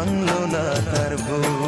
ভাঙলো না তার ভুল